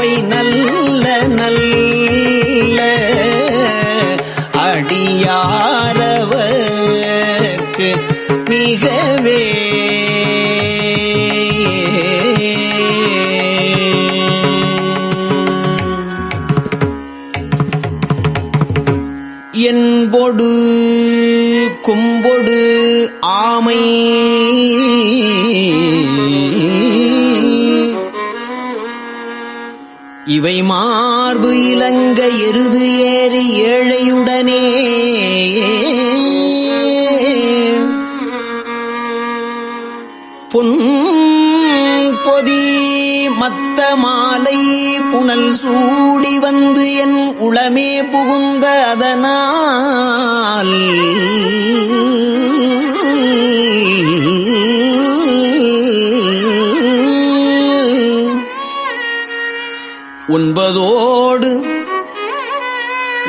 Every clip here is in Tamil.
அவை நல்ல நல்ல எருது ஏறி ஏழையுடனே. பொன் பொதி மத்த மாலை புனல் சூடி வந்து என் உளமே புகுந்த அதனால். ஒன்பதோடு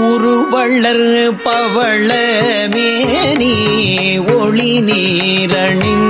உருவள்ளர் பவள மேனி ஒளி நீரணின்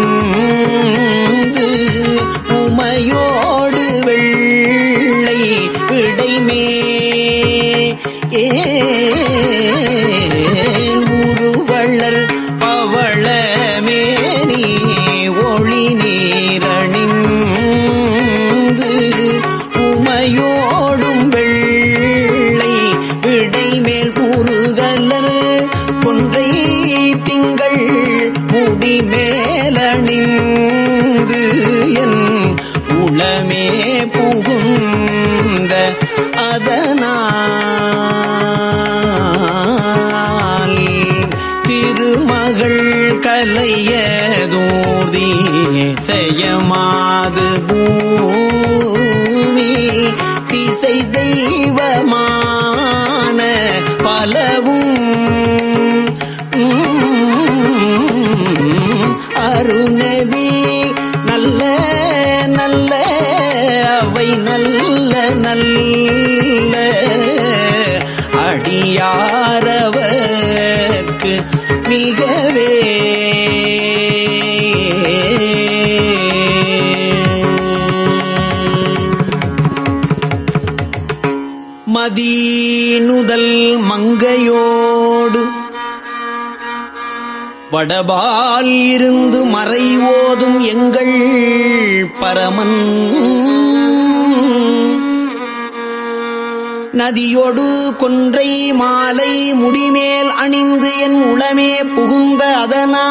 திருமகள் கலையதோதி செய்யமாது பூமி திசை தெய்வமா வடபால் இருந்து மறை ஓதும் எங்கள் பரமன். நதியொடு கொன்றை மாலை முடிமேல் அணிந்து என் உளமே புகுந்த அதனால்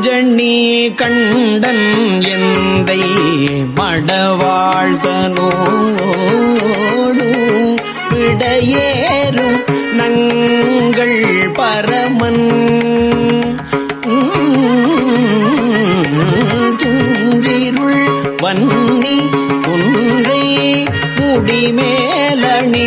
நஞ்சண்ணி கண்டன் எந்தை மடவாழ்தனோடு விடையேறும் நங்கள் பரமன். துஞ்சிருள் வன்னி குன்றை முடிமேலணிந்து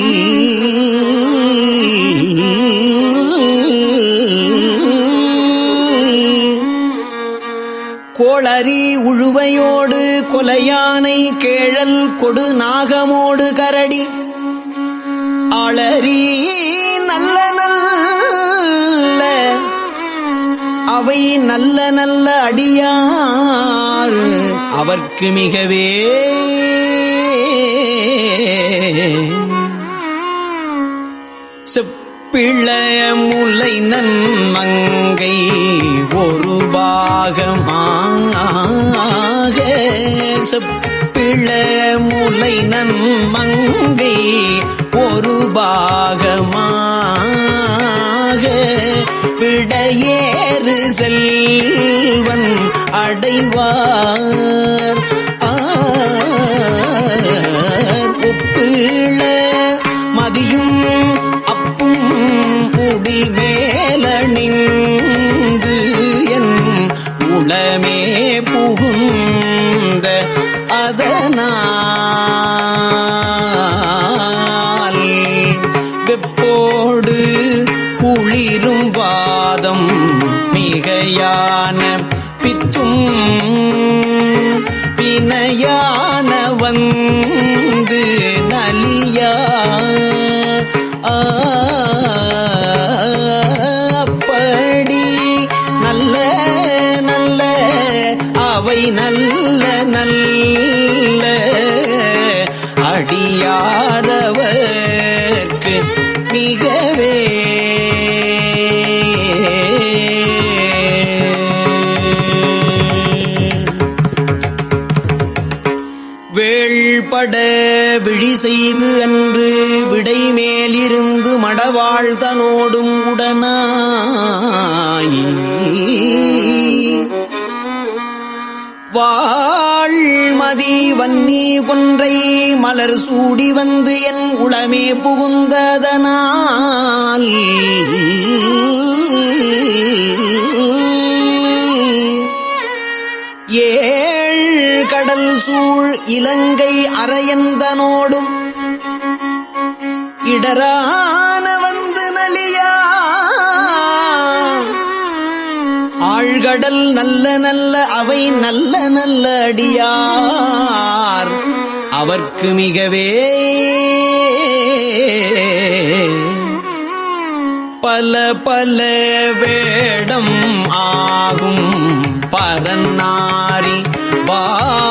கோளறி உழுவையோடு கொலையானை கேழல் கொடு நாகமோடு கரடி. ஆளறி நல்ல நல்ல அவை நல்ல நல்ல அடியார். அவர்க்கு மிகவே செப்பிழ முலை நன்மங்கை. பாகமாக செப்பிளைய முலை நன்மங்கை ஒரு பாகமாக விடையேறு செல்வன் அடைவார். ஒப்பிள மதியும் அப்பும் முடி மேலனின் உள்ளமே புகுந்த அதனால் வெப்போடு குளிரும் வாதம் மிகையான பித்தும் பிணையானவன் உடலோடும் உடனாய். வாழ்மதி வன்னி கொன்றை மலர் சூடி வந்து என் உளமே புகுந்ததனால். ஏழ் கடல் சூழ் இலங்கை அரையந்தனோடும் இடரா கடல் நல்ல நல்ல அவை நல்ல நல்ல அடியார். அவர்க்கு மிகவே பல பல வேடம் ஆகும் பரநாரி வாகன்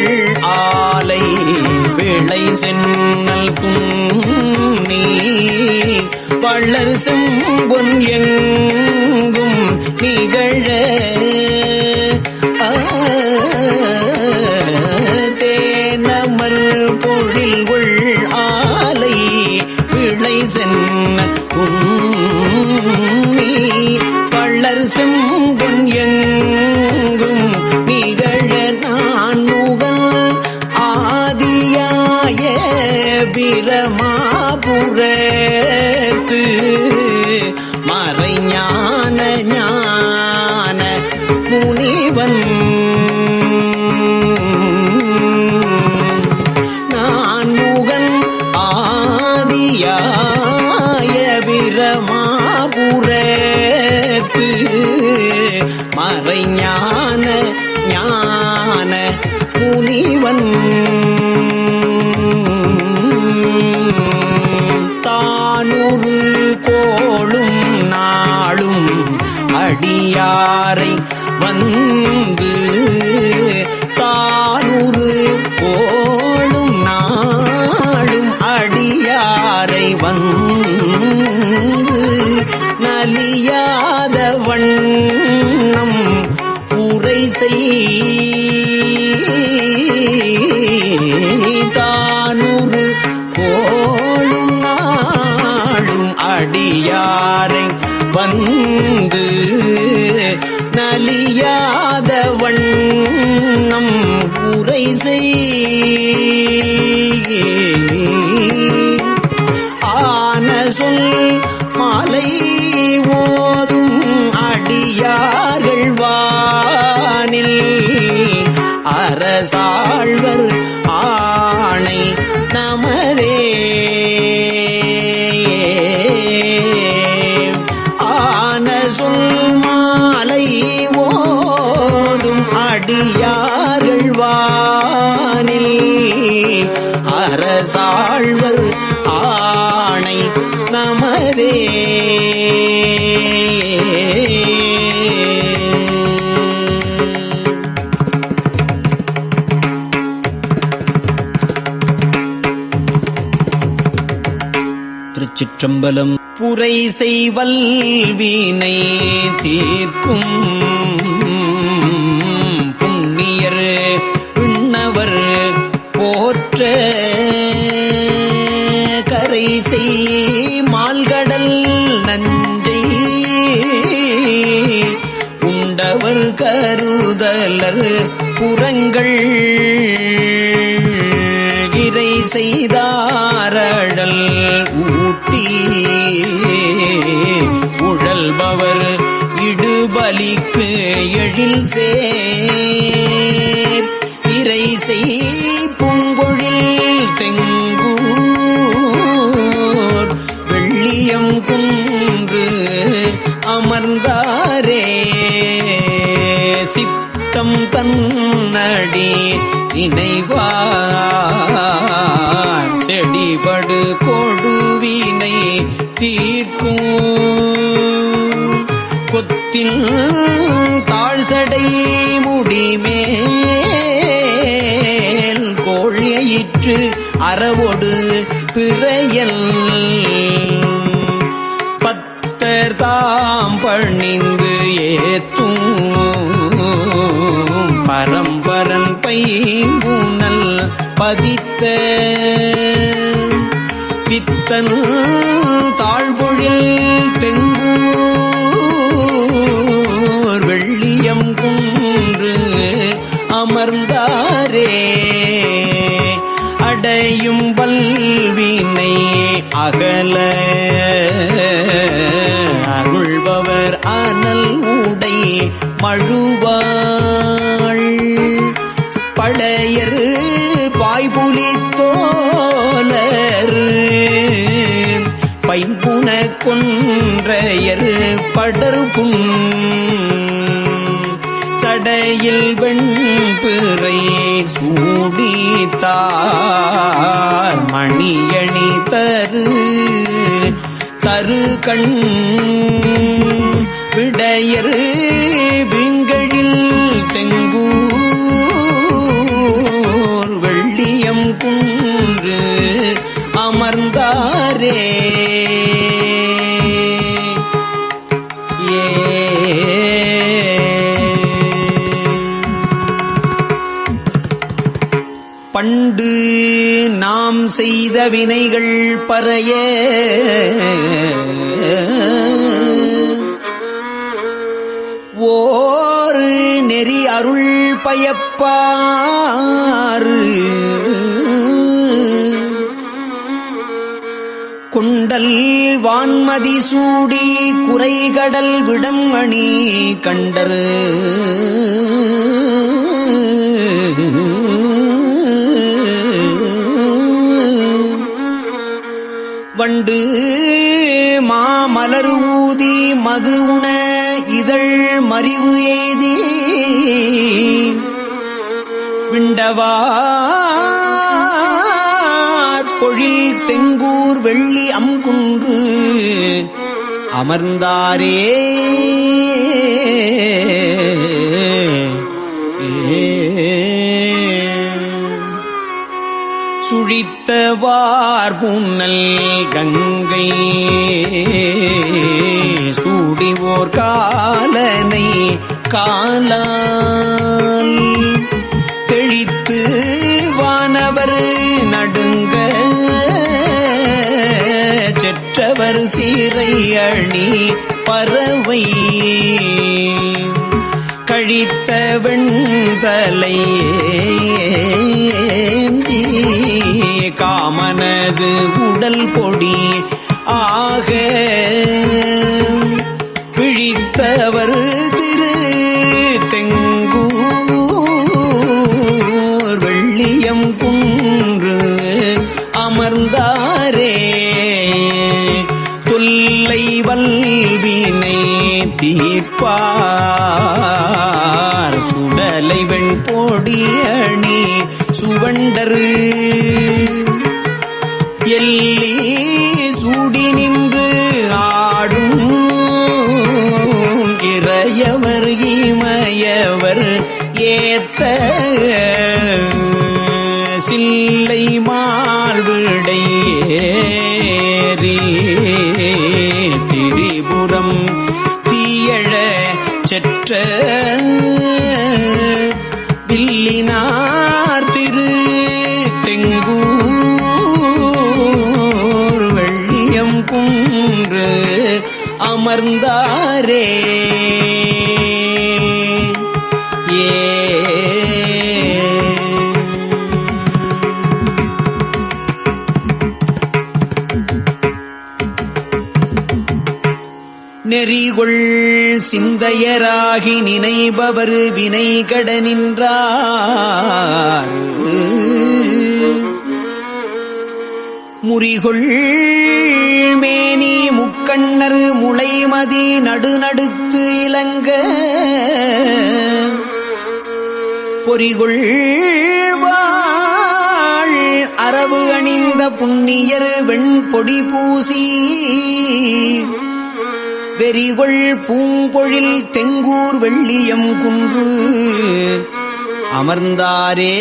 விளை சென்னல் புன்னி வள்ளர் செம்பொன் எங்கும் நிகழ ஆ, தேனமர் பொழில்கொள் ஆலை விளை சென்ன புன்னி வள்ளர் செம்பொன் எங்கும் நிகழ Yeah. திருச்சிற்றம்பலம் புரை செய்வல்வினை தீர்க்கும் புண்ணியர் பின்னவர் போற்ற கரை செய் மால்கடல் நஞ்சை உண்டவர் கருதலர் புறங்கள் இறை செய்தாரழல் ஊட்டி உழல்பவர் இடுபலிக்கு எழில் சேர். இறை செய் பூங்கொழில் தெங்கூர். வெள்ளியம் குன்று அமர்ந்தாரே. சித்தம் தன்னடி நினைவார். செடிபடு கொடு கொடுவினை தீர்க்கும். கொத்தின் தாழ்சடை முடிமேல் கோழியிற்று அறவொடு பிறையல். பத்தர் தாம் பணிந்து ஏத்தும் பரம்பரன் பைம்பூனல் பதித்த பித்தன் தாழ்பொழில் தெங்கூர் வெள்ளியம் குன்று அமர்ந்தாரே. அடையும் பல்வினை அகல அருள்பவர் அனல் உடை மழுவாள். பழையரு பாய்புலித்தோ ஐம்புன கொன்றையர் படர்பும் சடையில் வெண்பிறை சூடித்தார் மணியணி தரு தரு கண் விடையரு பின் பண்டு நாம் செய்த வினைகள் பறைய. ஓரு நெறி அருள் பயப்பாறு. குண்டல் வான்மதி சூடி குறைகடல் விடம் அணி கண்டரு. வண்டு மாமலரு ஊதி மது உண இதழ் மறிவு எய்தி. விண்டவா பொழில் தெங்கூர் வெள்ளி அங்குன்று அமர்ந்தாரே. சுழித்தவார் புன்னல் கங்கை சூடிவோர் காலனை காலான் தெழித்து வானவர் அணி பறவை. கழித்த வெண்தலை காமனது உடல் பொடி ஏறி திரிபுரம் தீயழ செற்ற வில்லினார் திரு தெங்கூர் வெள்ளியம் குன்று அமர்ந்தாரே. நெறிகொள் சிந்தையராகி நினைபவர் வினைகட நின்றார். முறிகொள் மேனி முக்கண்ணர் முளைமதி நடுநடுத்து இலங்க. பொறிகொள் வாழ் அரவு அணிந்த புண்ணியர் வெண்பொடி பூசி. வெறிகொள் பூங்கொழில் தெங்கூர் வெள்ளியம் குன்று. அமர்ந்தாரே.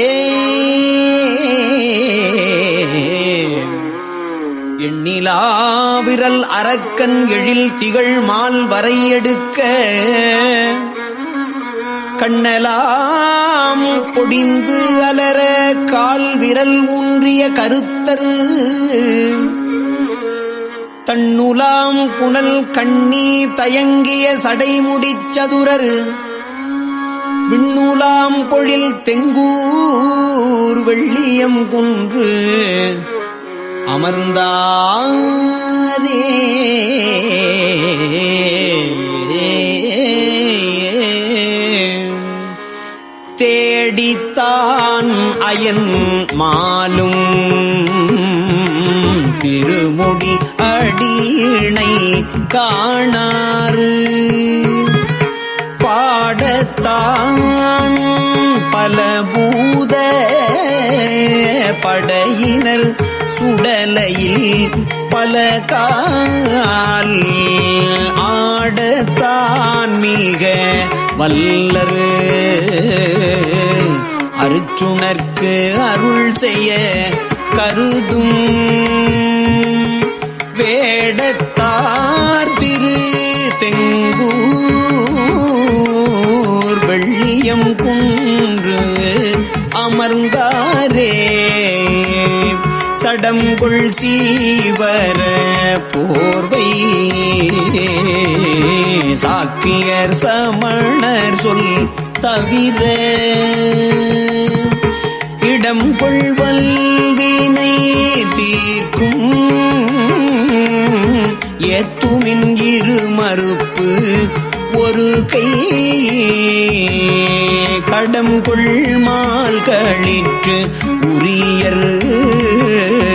எண்ணிலா விரல் அரக்கன் எழில் திகழ் மால் வரையெடுக்க கண்ணலாம் பொடிந்து அலர கால் விரல் ஊன்றிய கருத்தரு. தன்னுலாம் புனல் கண்ணி தயங்கிய சடைமுடிச்சதுரர். விண்ணூலாம் பொழில் தெங்கூர் வெள்ளியம் குன்று அமர்ந்தாரே. தேடித்தான் அயன் மாலும் திருமுடி அடியினை காணாறு. பாடத்தான் பல பூத படையினர் சுடலையில் பல கால் ஆடத்தான் மிக வல்லர். அருச்சுனர்க்கு அருள் செய்ய கருதும் சடங்கொள் சீவர போர்வை. சாக்கியர் சமணர் சொல் தவிர இடம் கொள்வல்வினை தீர்க்கும். எத்துமின் இரு மறுப்பு ஒரு கை. கடம் கொள்மால் களிற்று உரியர்.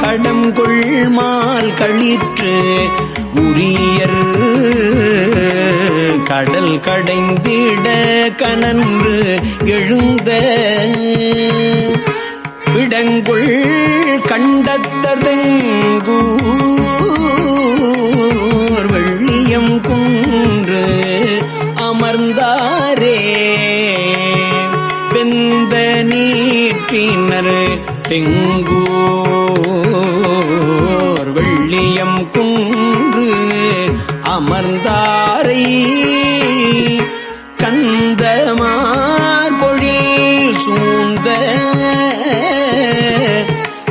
கடம் கொள்மால் கழிற்று உரியர். கடல் கடைந்திட கனன்று எழுந்த விடங்குள் கண்டத்ததங்கூர். வெள்ளியம் குன்று அமர்ந்தாரே. வெந்த நீற்றினர் தெங்கூர்.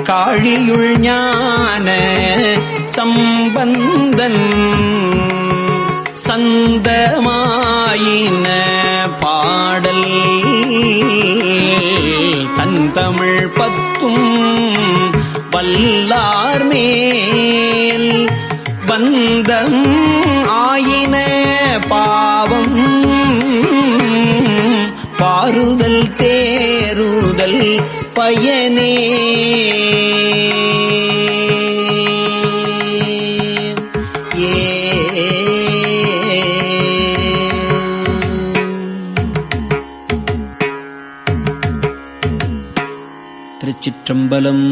காழியுள் ஞான சம்பந்தன் சந்தமாயின பாடல். தன் தமிழ் பத்தும் வல்லார் மேல் பந்தம் ஆயின பாவம். பாருதல் தேருதல் பயனே. திருச்சிற்றம்பலம்